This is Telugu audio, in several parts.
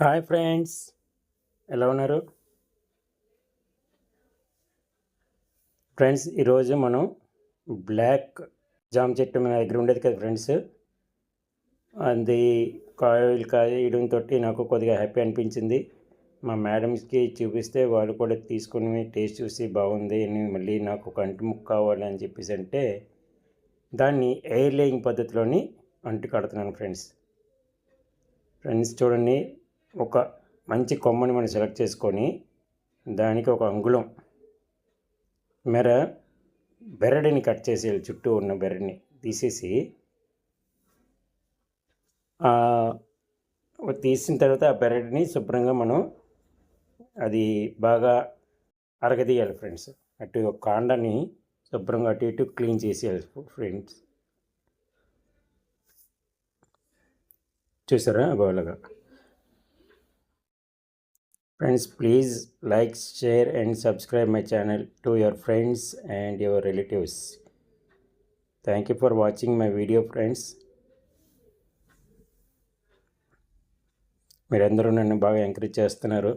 హాయ్ ఫ్రెండ్స్ ఎలా ఉన్నారు? ఫ్రెండ్స్ ఈరోజు మనం బ్లాక్ జామ్ చెట్టు మన దగ్గర ఉండేది కదా ఫ్రెండ్స్. అది కాయలు కాయడంతో నాకు కొద్దిగా హ్యాపీ అనిపించింది. మా మేడమ్స్కి చూపిస్తే వాళ్ళు కూడా తీసుకుని టేస్ట్ చూసి బాగుంది అని మళ్ళీ నాకు ఒక అంటు ముక్క కావాలి అని చెప్పేసి అంటే దాన్ని ఎయిర్ లేయింగ్ పద్ధతిలోని అంటు కడుతున్నాను ఫ్రెండ్స్. ఫ్రెండ్స్ చూడండి. ఒక మంచి కొమ్మని మనం సెలెక్ట్ చేసుకొని దానికి ఒక అంగుళం మెర బెరడిని కట్ చేసేయాలి చుట్టూ ఉన్న బెరడిని తీసేసి తీసిన తర్వాత ఆ బెరడిని శుభ్రంగా మనం అది బాగా అరగదీయాలి ఫ్రెండ్స్ అటు కాండాన్ని శుభ్రంగా అటు ఇటు క్లీన్ చేసేయాలి ఫ్రెండ్స్ చూసారా? బాగా friends please like share and subscribe my channel to your friends and your relatives thank you for watching my video friends మీరందరూ నన్ను బాగా ఎంకరేజ్ చేస్తున్నారు.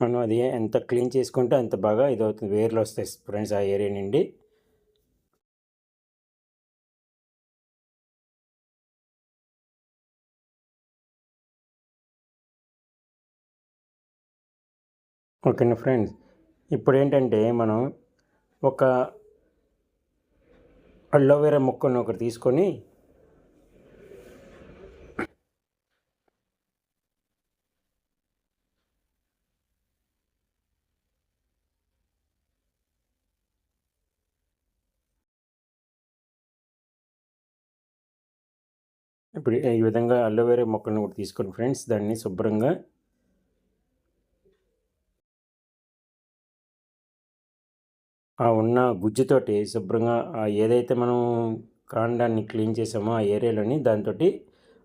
మనం అది ఎంత క్లీన్ చేసుకుంటే అంత బాగా ఇదవుతుంది. వేర్లు వస్తాయి ఫ్రెండ్స్ ఆ ఏరియా నుండి. ఓకేనా ఫ్రెండ్స్ ఇప్పుడు ఏంటంటే మనం ఒక అలోవెరా మొక్కను ఒకటి తీసుకొని ఇప్పుడు ఈ విధంగా అలోవెరా మొక్కను కూడా తీసుకొని ఫ్రెండ్స్ దాన్ని శుభ్రంగా ఆ ఉన్న గుజ్జుతోటి శుభ్రంగా ఏదైతే మనం కాండాన్ని క్లీన్ చేసామో ఆ ఏరియాలోని దాంతో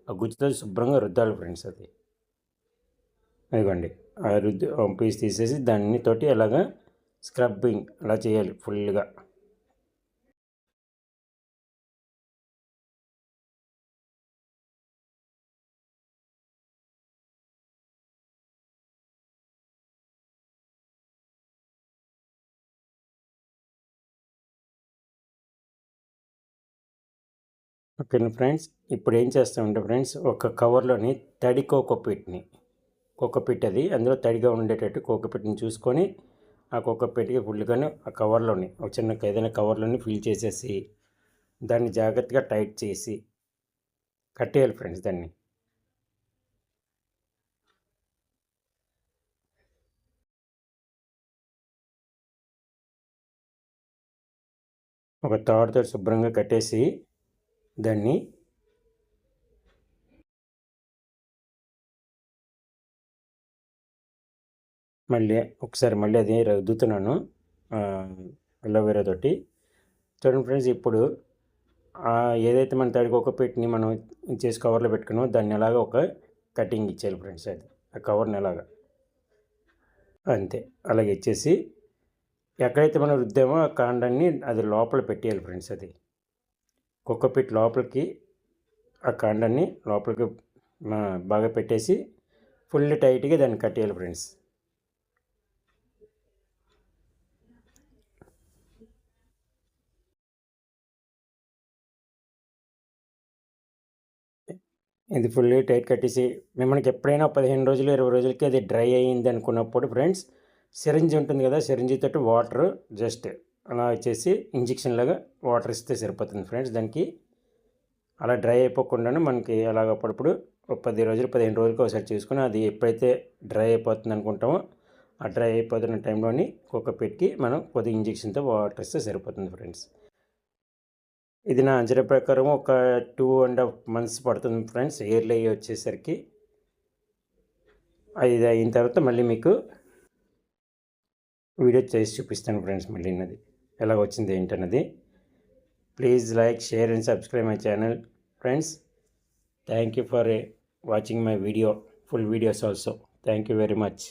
ఆ గుజ్జుతో శుభ్రంగా రుద్దాలి ఫ్రెండ్స్ అది. అదిగోండి ఆ రుద్దు పీస్ తీసేసి దాన్ని తోటి అలాగా స్క్రబ్బింగ్ అలా చేయాలి ఫుల్గా ఓకేనా ఫ్రెండ్స్? ఇప్పుడు ఏం చేస్తామంటే ఫ్రెండ్స్ ఒక కవర్లోని తడి కోకోపీట్ని కోకోపీట్ అది అందులో తడిగా ఉండేటట్టు కోకోపీట్ని చూసుకొని ఆ కోకోపీట్కి ఫుల్గానే ఆ కవర్లోని ఒక చిన్న ఏదైనా కవర్లోని ఫిల్ చేసేసి దాన్ని జాగ్రత్తగా టైట్ చేసి కట్టేయాలి ఫ్రెండ్స్ దాన్ని. ఒక తాడుతో శుభ్రంగా కట్టేసి దాన్ని మళ్ళీ ఒకసారి మళ్ళీ అది రుద్దుతున్నాను అలోవెరా తోటి చూడండి ఫ్రెండ్స్ ఇప్పుడు ఏదైతే మన తడికి ఒక పెట్టిని మనం చేసి కవర్లో పెట్టుకున్నామో దాన్ని ఎలాగ ఒక కటింగ్ ఇచ్చేయాలి ఫ్రెండ్స్ అది ఆ కవర్ని ఎలాగా. అంతే అలాగే ఇచ్చేసి ఎక్కడైతే మనం రుద్దామో ఆ కాండాన్ని అది లోపల పెట్టేయాలి ఫ్రెండ్స్ అది. కుక్కపిట్ లోపలికి ఆ కాండాన్ని లోపలికి బాగా పెట్టేసి ఫుల్ టైట్గా దాన్ని కట్టేయాలి ఫ్రెండ్స్. ఇది ఫుల్ టైట్ కట్టేసి మనకి ఎప్పుడైనా పదిహేను రోజులు ఇరవై రోజులకి అది డ్రై అయ్యింది అనుకున్నప్పుడు ఫ్రెండ్స్ సిరంజి ఉంటుంది కదా సిరంజితో తోటి వాటర్ జస్ట్ అలా వచ్చేసి ఇంజక్షన్ లాగా వాటర్ ఇస్తే సరిపోతుంది ఫ్రెండ్స్. దానికి అలా డ్రై అయిపోకుండానే మనకి అలాగ అప్పుడప్పుడు ఒక పది రోజులు పదిహేను రోజులకి ఒకసారి చూసుకుని అది ఎప్పుడైతే డ్రై అయిపోతుంది అనుకుంటామో ఆ డ్రై అయిపోతున్న టైంలోని కుక్క పెట్టి మనం కొద్ది ఇంజక్షన్తో వాటర్ ఇస్తే సరిపోతుంది ఫ్రెండ్స్. ఇది నా అంచనా ప్రకారం ఒక టూ అండ్ హాఫ్ మంత్స్ పడుతుంది ఫ్రెండ్స్. ఇయర్లీ వచ్చేసరికి ఇది అయిన తర్వాత మళ్ళీ మీకు వీడియో చేసి చూపిస్తాను ఫ్రెండ్స్ మళ్ళీ అది ఎలా వచ్చింది ఏంటన్నది. Please like share and subscribe my channel. Friends thank you for watching my video full videos also. Thank you very much.